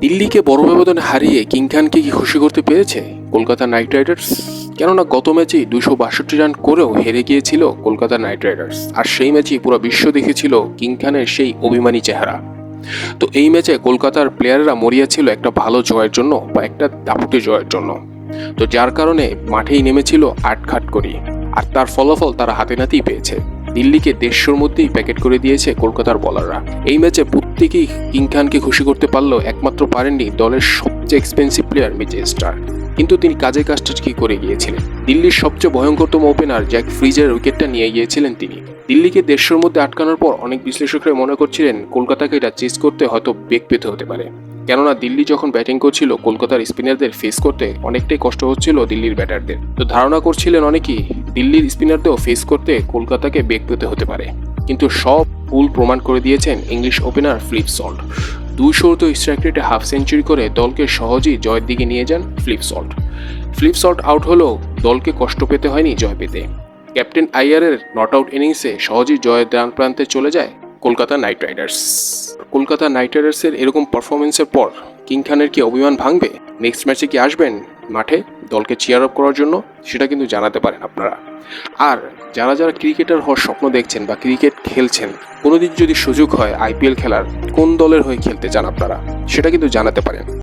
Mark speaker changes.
Speaker 1: দিল্লিকে বড় ব্যবধানে হারিয়ে কিং খানকে কি খুশি করতে পেরেছে? Kolkata knight riders? কেননা গত ম্যাচেই দুশো বাষট্টি রান করেও হেরে গিয়েছিল কলকাতা নাইট রাইডার্স। আর সেই ম্যাচেই পুরো বিশ্ব দেখেছিল কিং খানের সেই অভিমানী চেহারা। তো এই ম্যাচে কলকাতার প্লেয়াররা মরিয়াছিল একটা ভালো জয়ের জন্য বা একটা দাপুটে জয়ের জন্য। তো যার কারণে মাঠেই নেমেছিল আটখাট করি। আর তার ফলাফল তারা হাতে নাতেই পেয়েছে। দিল্লিকে দেড়শোর মধ্যেই প্যাকেট করে দিয়েছে কলকাতার বলাররা এই ম্যাচে প্রত্যেকেই কিং খানকে খুশি করতে পারলেও একমাত্র পারেননি দলের সবচেয়ে এক্সপেন্সিভ প্লেয়ার মিচেল স্টার। কিন্তু তিনি কাজে কাজটা কি করে গিয়েছিলেন। দিল্লির সবচেয়ে ভয়ঙ্করতম ওপেনার জ্যাক ফ্রিজের উইকেটটা নিয়ে গিয়েছিলেন তিনি। দিল্লিকে দেড়শোর মধ্যে আটকানোর পর অনেক বিশ্লেষকরা মনে করছিলেন কলকাতাকে এটা চেস করতে হয়তো বেগ পেতে হতে পারে। কেননা দিল্লি যখন ব্যাটিং করছিল, কলকাতার স্পিনারদের ফেস করতে অনেকটাই কষ্ট হচ্ছিল দিল্লির ব্যাটারদের তো ধারণা করছিলেন অনেকেই দিল্লির স্পিনারদেরও ফেস করতে কলকাতাকে বেগ পেতে হতে পারে। কিন্তু সব ভুল প্রমাণ করে দিয়েছেন ইংলিশ ওপেনার ফ্লিপ সল্ট। দুশো তো স্ট্রাইক রেটে হাফ সেঞ্চুরি করে দলকে সহজেই জয়ের দিকে নিয়ে যান Phil Salt. Phil Salt out হলেও দলকে কষ্ট পেতে হয়নি জয় পেতে। ক্যাপ্টেন আইয়ারের নট আউট ইনিংসে সহজেই জয়ের দ্রাণ প্রান্তে চলে যায় Kolkata knight riders. Kolkata knight রাইডার্সের এরকম পারফরমেন্সের পর কিং খানের কি অভিমান ভাঙবে? নেক্সট ম্যাচে কি আসবেন? মাঠে দলকে চেয়ার আপ করার জন্য, সেটা কিন্তু জানাতে পারেন আপনারা। আর যারা যারা ক্রিকেটার হওয়ার স্বপ্ন দেখছেন বা ক্রিকেট খেলছেন, কোনোদিন যদি সুযোগ হয় আইপিএল খেলার, কোন দলের হয়ে খেলতে চান আপনারা, সেটা কিন্তু জানাতে পারেন।